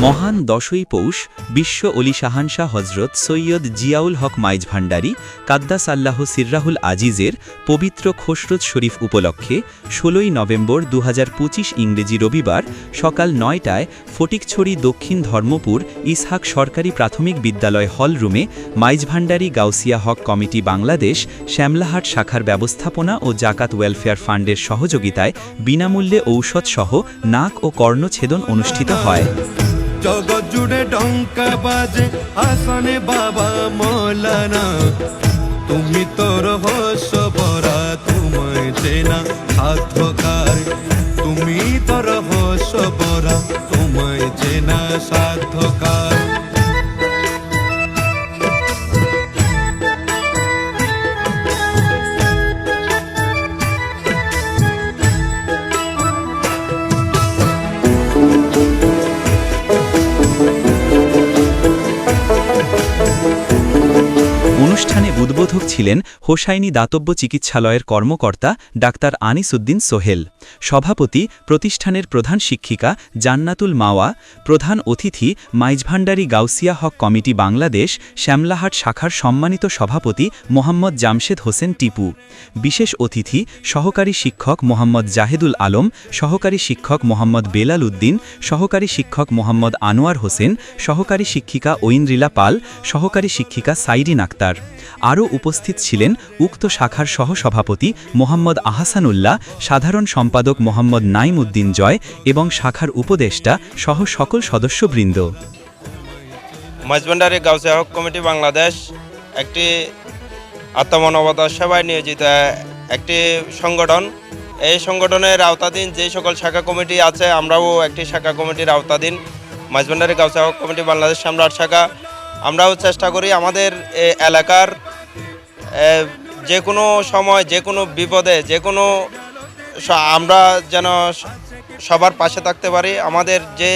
মহান দশই পৌষ বিশ্ব অলি শাহানশাহ হজরত সৈয়দ জিয়াউল হক মাইজ ভান্ডারী কাদ্দাস আল্লাহ সিররাহুল আজিজের পবিত্র খসরত শরীফ উপলক্ষে ষোলোই নভেম্বর দু হাজার পঁচিশ ইংরেজি রবিবার সকাল নয়টায় ফটিকছড়ি দক্ষিণ ধর্মপুর ইসহাক সরকারি প্রাথমিক বিদ্যালয় হল রুমে মাইজ ভান্ডারী গাউসিয়া হক কমিটি বাংলাদেশ শ্যামলাহাট শাখার ব্যবস্থাপনা ও জাকাত ওয়েলফেয়ার ফান্ডের সহযোগিতায় বিনামূল্যে ঔষধসহ নাক ও কর্ণছেদন অনুষ্ঠিত হয়। জগৎ জুড়ে ডঙ্কা বাজে। আসনে বাবা মৌলানা, তুমি তোর হস বরা তোমায় চেনা সাধকার তুমি তোর হস বরা তোমায় চেনা সাধ্যকার অনুষ্ঠানে উদ্বোধক ছিলেন হোসাইনি দাতব্য চিকিৎসালয়ের কর্মকর্তা ডাক্তার আনিসুদ্দিন সোহেল, সভাপতি প্রতিষ্ঠানের প্রধান শিক্ষিকা জান্নাতুল মাওয়া, প্রধান অতিথি মাইজভান্ডারি গাউসিয়া হক কমিটি বাংলাদেশ, শ্যামলাহাট শাখার সম্মানিত সভাপতি মোহাম্মদ জামশেদ হোসেন টিপু, বিশেষ অতিথি সহকারী শিক্ষক মোহাম্মদ জাহেদুল আলম, সহকারী শিক্ষক মোহাম্মদ বেলাল উদ্দিন, সহকারী শিক্ষক মোহাম্মদ আনোয়ার হোসেন, সহকারী শিক্ষিকা ঐন্দ্রিলা পাল, সহকারী শিক্ষিকা সাইরিন আক্তার। আরও উপস্থিত ছিলেন উক্ত শাখার সহসভাপতি মোহাম্মদ আহসানুল্লাহ, সাধারণ সম্পাদক মোহাম্মদ নাইম উদ্দিন জয় এবং শাখার উপদেষ্টা সহ সকল সদস্যবৃন্দ। মাঝবান্ডারি গাউসিয়া হক কমিটি বাংলাদেশ একটি আত্মমানবতা সেবায় নিয়োজিত একটি সংগঠন। এই সংগঠনের আওতাধীন যে সকল শাখা কমিটি আছে, আমরাও একটি শাখা কমিটির আওতাধীন মাঝবান্ডারি গাউসিয়া হক কমিটি বাংলাদেশ সম্রাট শাখা আমরাও চেষ্টা করি আমাদের এলাকার যে কোনো সময়, যে কোনো বিপদে, যে কোনো আমরা যেন সবার পাশে থাকতে পারি। আমাদের যে,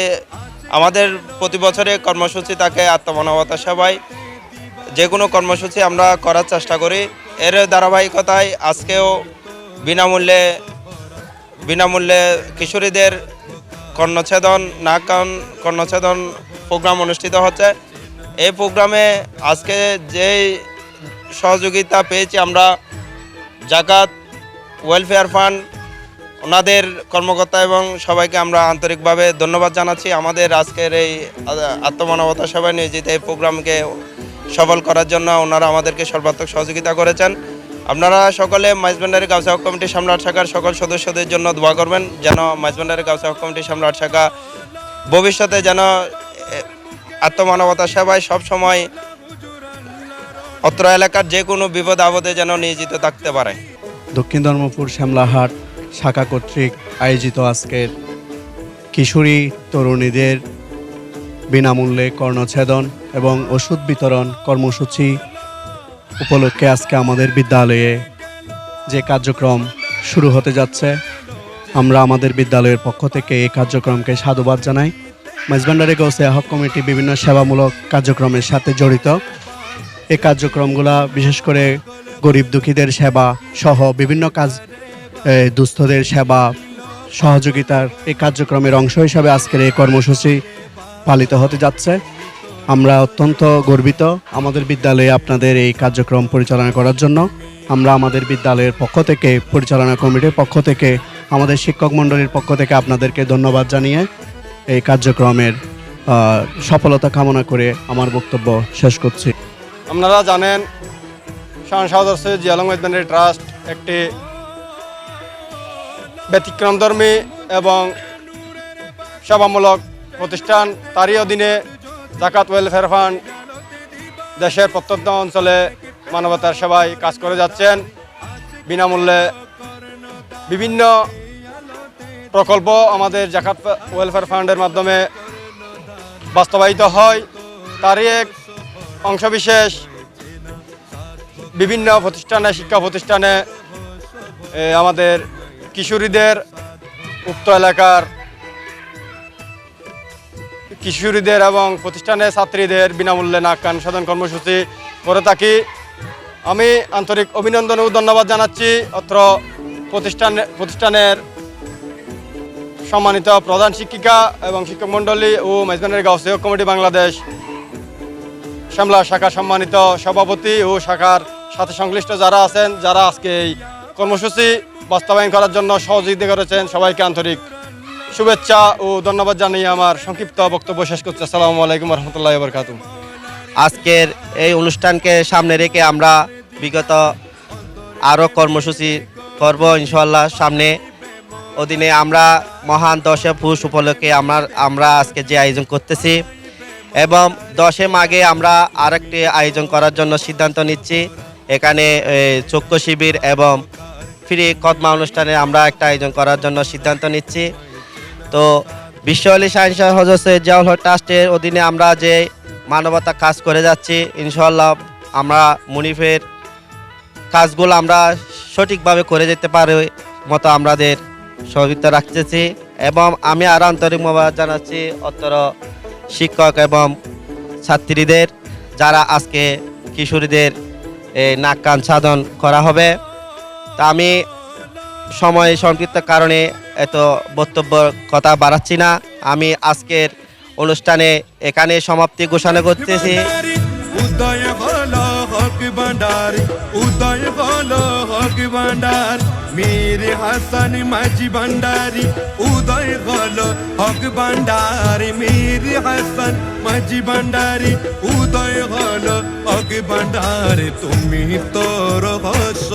আমাদের প্রতি বছরে কর্মসূচি থাকে আত্মমানবতা সেবায় যে কোনো কর্মসূচি আমরা করার চেষ্টা করি। এর ধারাবাহিকতায় আজকেও বিনামূল্যে বিনামূল্যে কিশোরীদের কর্ণছেদন নাক কর্ণছেদন প্রোগ্রাম অনুষ্ঠিত হচ্ছে। এই প্রোগ্রামে আজকে যেই সহযোগিতা পেয়েছি আমরা, জাকাত ওয়েলফেয়ার ফান্ড ওনাদের কর্মকর্তা এবং সবাইকে আমরা আন্তরিকভাবে ধন্যবাদ জানাচ্ছি। আমাদের আজকের এই আত্মমানবতা সভায় নিয়োজিত এই প্রোগ্রামকে সফল করার জন্য ওনারা আমাদেরকে সর্বাত্মক সহযোগিতা করেছেন। আপনারা সকলে মাইজবান্ডারি গাউসা কমিটি সামলাট শাখার সকল সদস্যদের জন্য দোয়া করবেন, যেন মাইজবান্ডারি গাউসা কমিটি সামলাট শাখা ভবিষ্যতে যেন আত্মমানবতা সেবায় সবসময় অত্র এলাকার যে কোনো বিপদ আপদে যেন নিয়োজিত থাকতে পারে। দক্ষিণ ধর্মপুর শ্যামলাহাট শাখা কর্তৃক আয়োজিত আজকের কিশোরী তরুণীদের বিনামূল্যে কর্ণছেদন এবং ওষুধ বিতরণ কর্মসূচি উপলক্ষে আজকে আমাদের বিদ্যালয়ে যে কার্যক্রম শুরু হতে যাচ্ছে, আমরা আমাদের বিদ্যালয়ের পক্ষ থেকে এই কার্যক্রমকে সাধুবাদ জানাই। মেজবান্ডারি গৌসে হক কমিটি বিভিন্ন সেবামূলক কার্যক্রমের সাথে জড়িত। এই কার্যক্রমগুলা বিশেষ করে গরিব দুঃখীদের সেবা সহ বিভিন্ন কাজ দুস্থদের সেবা সহযোগিতার এই কার্যক্রমের অংশ হিসাবে আজকের এই কর্মসূচি পালিত হতে যাচ্ছে। আমরা অত্যন্ত গর্বিত আমাদের বিদ্যালয়ে আপনাদের এই কার্যক্রম পরিচালনা করার জন্য। আমরা আমাদের বিদ্যালয়ের পক্ষ থেকে, পরিচালনা কমিটির পক্ষ থেকে, আমাদের শিক্ষক মণ্ডলীর পক্ষ থেকে আপনাদেরকে ধন্যবাদ জানিয়ে এই কার্যক্রমের সফলতা কামনা করে আমার বক্তব্য শেষ করছি। আপনারা জানেন সৈয়দ জিয়ালং মৈদানের ট্রাস্ট একটি ব্যতিক্রমধর্মী এবং সেবামূলক প্রতিষ্ঠান। তারই অধীনে জাকাত ওয়েলফেয়ার ফান্ড দেশের প্রত্যন্ত অঞ্চলে মানবতার সেবায় কাজ করে যাচ্ছেন। বিনামূল্যে বিভিন্ন প্রকল্প আমাদের জাকাত ওয়েলফেয়ার ফান্ডের মাধ্যমে বাস্তবায়িত হয়। তারই এক অংশবিশেষ বিভিন্ন প্রতিষ্ঠানে, শিক্ষা প্রতিষ্ঠানে আমাদের কিশোরীদের উক্ত এলাকার কিশোরীদের এবং প্রতিষ্ঠানের ছাত্রীদের বিনামূল্যে নাক, কান সাধন কর্মসূচি করে থাকি। আমি আন্তরিক অভিনন্দন ও ধন্যবাদ জানাচ্ছি অত্র প্রতিষ্ঠান প্রতিষ্ঠানের সম্মানিত প্রধান শিক্ষিকা এবং শিক্ষক মণ্ডলী ও মেজবানের গাঁও সেবক কমিটি বাংলাদেশ, শ্যামলা শাখা সম্মানিত সভাপতি ও শাখার সাথে সংশ্লিষ্ট যারা আছেন, যারা আজকে এই কর্মসূচি বাস্তবায়ন করার জন্য সহযোগিতা করেছেন, সবাইকে আন্তরিক শুভেচ্ছা ও ধন্যবাদ জানিয়ে আমার সংক্ষিপ্ত বক্তব্য শেষ করছি। আসসালামু আলাইকুম রহমতুল্লাহ বরকাতুম আজকের এই অনুষ্ঠানকে সামনে রেখে আমরা বিগত আরও কর্মসূচি করব ইনশাল্লাহ সামনে। অধীনে আমরা মহান দশে পুষ উপলক্ষে আমরা আমরা আজকে যে আয়োজন করতেছি এবং দশে মাঘে আমরা আরেকটি আয়োজন করার জন্য সিদ্ধান্ত নিচ্ছি। এখানে চক্ষু শিবির এবং ফ্রি কদমা অনুষ্ঠানে আমরা একটা আয়োজন করার জন্য সিদ্ধান্ত নিচ্ছি। তো বিশ্ব আলী সায়েন্স সৈয়দ জিয়াউল হক ট্রাস্টের অধীনে আমরা যে মানবতা কাজ করে যাচ্ছি ইনশাল্লাহ আমরা মুনিফের কাজগুলো আমরা সঠিকভাবে করে যেতে পারি মতো আমাদের সহযোগিতা রাখতেছি এবং আমি আরও আন্তরিক মোবাইল জানাচ্ছি অত্তর শিক্ষক এবং ছাত্রীদের যারা আজকে কিশোরীদের নাক কান সাধন করা হবে। তা আমি সময় সংক্ষিপ্ত কারণে এত বক্তব্য কথা বাড়াচ্ছি না। আমি আজকের অনুষ্ঠানে এখানে সমাপ্তি ঘোষণা করতেছি। উদয় ভান্ডার, উদয় হক ভান্ডার মীর হাসান মাঝি ভান্ডারি উদয় হল হক ভান্ডার মীর হাসান মাঝি ভান্ডারি উদয় হল হক ভান্ডার তুমি তোর হস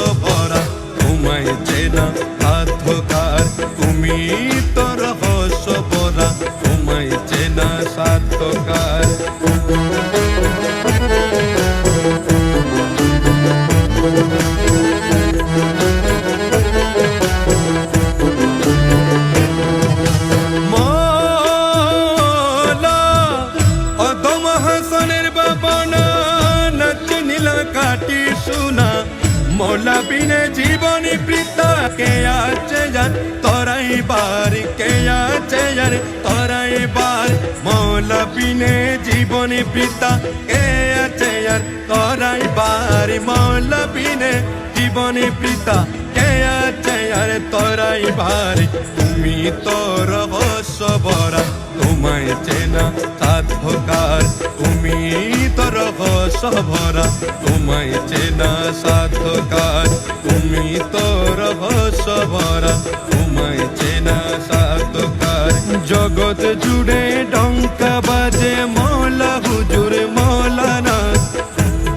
জীবনী প্রীতা কে আছে যার? তরাই বার কে আছে যার? তরাই বার। মৌলা বিনে জীবনী প্রীতা কে আছে যার? তরাই বার। মৌলা বিনে জীবনী প্রীতা কে আছে আর তরাই বার। তুমি তোর হস ভরা। তোমায় চেনা সাধকার। তুমি তোর হস ভরা তোমায় চেনা সাধকার তুমি তোর হস ভরা তোমায় চেনা সাধকার জগৎ জুড়ে ডঙ্কা বাজে, মৌলা হুজুর মৌলানা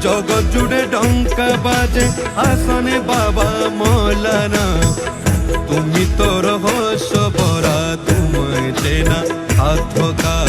জগৎ জুড়ে ডঙ্কা বাজে, হাসনে বাবা মৌলানা তুমি তোর হস ভরা তোমায় চেনা সাধকার